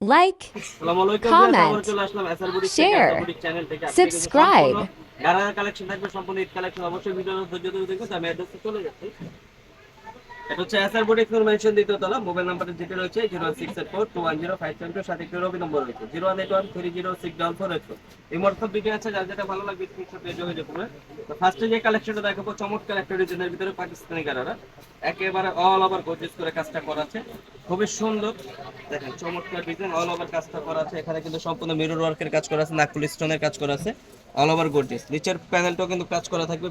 like, আসসালামু আলাইকুম Comment, viewers, আবার চলে আসলাম এসআর বুটিক থেকে, share, এসআর বুটিক চ্যানেল থেকে আজকে কিন্তু subscribe. সম্পূর্ণ গারারা কালেকশন থাকবে সম্পূর্ণ ঈদ কালেকশন অবশ্যই ভিডিওর ধৈর্য ধরে দেখবেন তো আমি অ্যাড্রেসে চলে যাচ্ছি এটা হচ্ছে এসআর বুটিক নূর মেনশন দ্বিতীয় তলা মোবাইল নাম্বারটা যেটা রয়েছে zero six eight four two one zero five seven two সাথে একটি রবি নম্বর রয়েছে। Zero one eight one three zero six double four eight four এই হোয়াটসঅ্যাপ ভিডিও আছে, যার যেটা ভালো লাগবে স্ক্রিনশট দিয়ে যোগাযোগ করবে। তো ফার্স্টে যে কালেকশনটা দেখাবো, চমৎকার একটা ডিজাইনের ভিতরে পাকিস্তানি গারারা একেবারে অল ওভার গর্জিয়াস করে কাজটা করা আছে। খুবই সুন্দর। দেখেন, চমৎকার ডিজাইন অল ওভার কাজটা করা আছে। এখানে কিন্তু সম্পূর্ণ মিরর ওয়ার্কের কাজ করা আছে, নাকফুল স্টোনের কাজ করা আছে। অল ওভার গর্জিয়াস নিচের প্যানেলটাও কিন্তু কাজ করা থাকবে।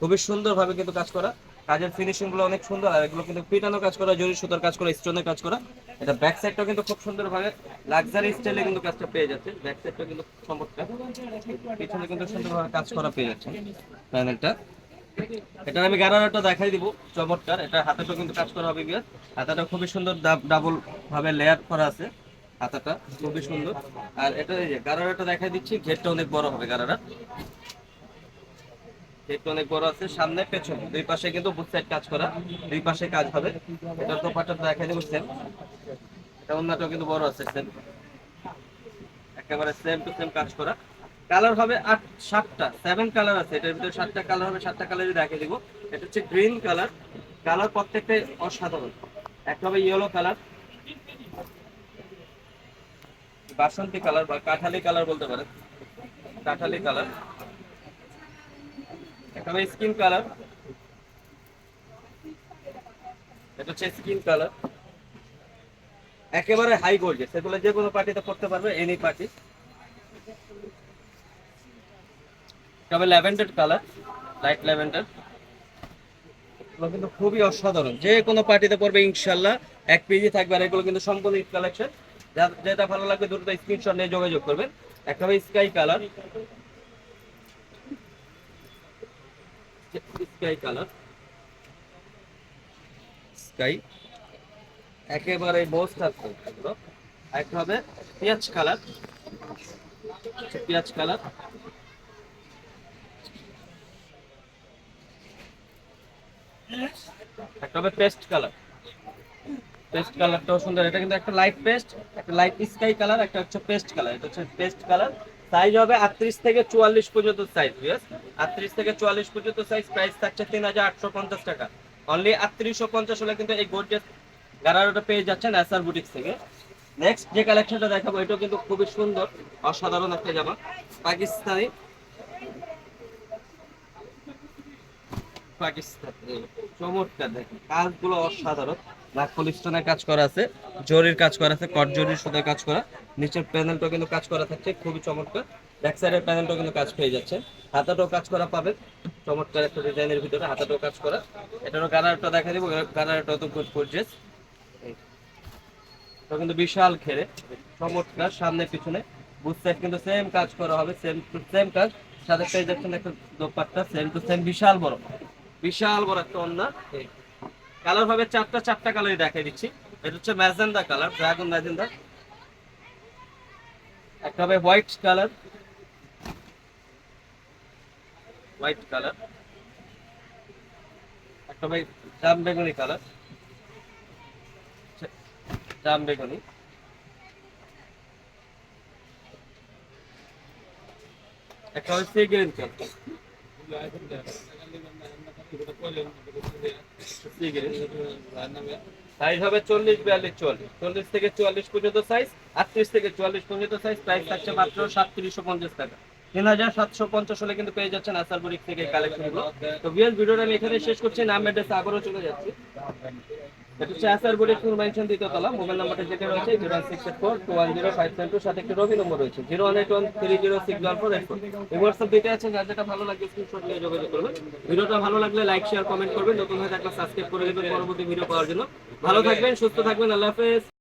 খুবই সুন্দরভাবে কিন্তু কাজ করা। কাজের ফিনিশিংগুলো অনেক সুন্দর, আর এগুলো কিন্তু পিটানো কাজ করা জরি সুতার কাজ করা স্টোনের কাজ করা। এটা ব্যাক সাইডটাও কিন্তু খুব সুন্দরভাবে লাক্সারি স্টাইলে কিন্তু কাজটা পেয়ে যাচ্ছে। ব্যাক সাইডটাও কিন্তু চমৎকার। পিছনে কিন্তু সুন্দরভাবে কাজ করা পেয়ে যাচ্ছে প্যানেলটা এটা আমি গারারাটা দেখাই দিব, চমৎকার। এটা হাতাটাও কিন্তু কাজ করা হবে বিয়ার হাতাটা খুবই সুন্দর ডাবল ভাবে লেয়ার করা আছে হাতাটা, খুবই সুন্দর। আর এটা এই যে গারারাটা দেখাই দিচ্ছি, ঘেরটা অনেক বড় হবে গারারা ঘেরটা অনেক বড় আছে, সামনে পেছনে। দুই পাশে কিন্তু বুথ সাইড কাজ করা, দুই পাশে কাজ হবে। এটার দোপাট্টা দেখাই দেবো সেম এটা অন্যটাও কিন্তু বড় আছে সেম একেবারে সেম টু সেম কাজ করা। কালার হবে আট, সাতটা সেভেন কালার আছে। এটার ভিতরে সাতটা কালার হবে, সাতটা কালারই দেখিয়ে দিব, এটা হচ্ছে গ্রিন কালার কালার প্রত্যেকটাই অসাধারণ। একটা হবে ইয়েলো কালার বাসন্তী কালার বা কাঠালি কালার বলতে পারেন। কাঠালি কালার হবে স্কিন কালার। এটা হচ্ছে স্কিন কালার। একেবারে হাই গোল্ডের সেগুলো যে কোনো পার্টিতে করতে পারবে এনি পার্টি তবে ল্যাভেন্ডার কালার লাইট ল্যাভেন্ডার। এগুলো কিন্তু খুবই অসাধারণ। যে কোনো পার্টিতে পড়বে, ইনশাল্লাহ এক পেজে থাকবে। আর এগুলো কিন্তু সম্পূর্ণ কালেকশন যেটা ভালো লাগবে, দ্রুত স্ক্রিনশট নিয়ে যোগাযোগ করবেন। একটা sky colour sky colour sky একেবারে মোস্ট আছে এগুলো একটা হবে পেঁয়াজ কালার পেঁয়াজ কালার একটা হবে পেস্ট কালার পেস্ট কালারটাও সুন্দর। এটা কিন্তু একটা লাইট পেস্ট একটা লাইট স্কাই কালার একটা হচ্ছে পেস্ট কালার এটা হচ্ছে পেস্ট কালার সাইজ হবে আটত্রিশ থেকে চুয়াল্লিশ পর্যন্ত সাইজ ইয়েস আটত্রিশ থেকে চুয়াল্লিশ পর্যন্ত সাইজ প্রাইস থাকছে তিন হাজার আটশো পঞ্চাশ টাকা। অনলি আটত্রিশশো পঞ্চাশ হলে কিন্তু এই গোর্জেস গারারোটা পেয়ে যাচ্ছেন এসআর বুটিক্স থেকে। নেক্সট যে কালেকশনটা দেখাবো, এটাও কিন্তু খুবই সুন্দর, অসাধারণ একটা জামা। পাকিস্তানি। পাকিস্তান। চমৎকার দেখেন, কাজগুলো অসাধারণ। নাকফুল স্টোনের কাজ করা আছে, জরির কাজ করা আছে, কট জরির সুতার কাজ করা। নিচের প্যানেলটা কিন্তু কাজ করা থাকছে, খুবই চমৎকার। ব্যাক সাইডের প্যানেলটাও কিন্তু কাজ পেয়ে যাচ্ছে। হাতাটাও কাজ করা পাবেন। চমৎকার একটা ডিজাইনের ভিতরে হাতাটাও কাজ করা। এটারও কালারটা দেখা দিব কালারটা তো গুড গর্জিয়াস এটা কিন্তু বিশাল ঘেরে, চমৎকার, সামনে পিছনে। বুথ সাইড কিন্তু সেম কাজ করা হবে সেম টু সেম কাজ। সাথে পেয়ে যাচ্ছেন একটা দোপাট্টা সেম টু সেম বিশাল বড়। বিশাল বড় একটা অন্যা কালার হবে চারটা চারটা কালারই দেখাই দিচ্ছি। এটা হচ্ছে ম্যাজেন্ডা কালার ড্রাগন ম্যাজেন্ডা। একটা হবে হোয়াইট কালার হোয়াইট কালার একটা হবে জাম বেগুনি কালার জাম বেগুনি। একটা সি গ্রিন কালার সাইজ হবে চল্লিশ বিয়াল্লিশ চল্লিশ। চল্লিশ থেকে চুয়াল্লিশ পর্যন্ত সাইজ আটত্রিশ থেকে চুয়াল্লিশ পর্যন্ত সাইজ প্রাইস থাকছে মাত্র সাতত্রিশশো পঞ্চাশ টাকা। তিন হাজার সাতশো পঞ্চাশ হলে কিন্তু পেয়ে যাচ্ছেন আসার বরিক থেকে কালেকশনগুলো। তো বিয়ার ভিডিওটা আমি এখানে শেষ করছি, নাম অ্যাড্রেস আবারও চলে যাচ্ছি। যেটা রয়েছে zero six four two one zero five seven সাথে নম্বর রয়েছে zero one one three zero six four যেটা ভালো লাগবে নিয়ে যোগাযোগ ভালো লাগলে লাইক শেয়ার কমেন্ট করবেন। নতুন হয়ে করে পরবর্তী ভিডিও পাওয়ার জন্য। ভালো থাকবেন, সুস্থ থাকবেন, আল্লাহ হাফেজ।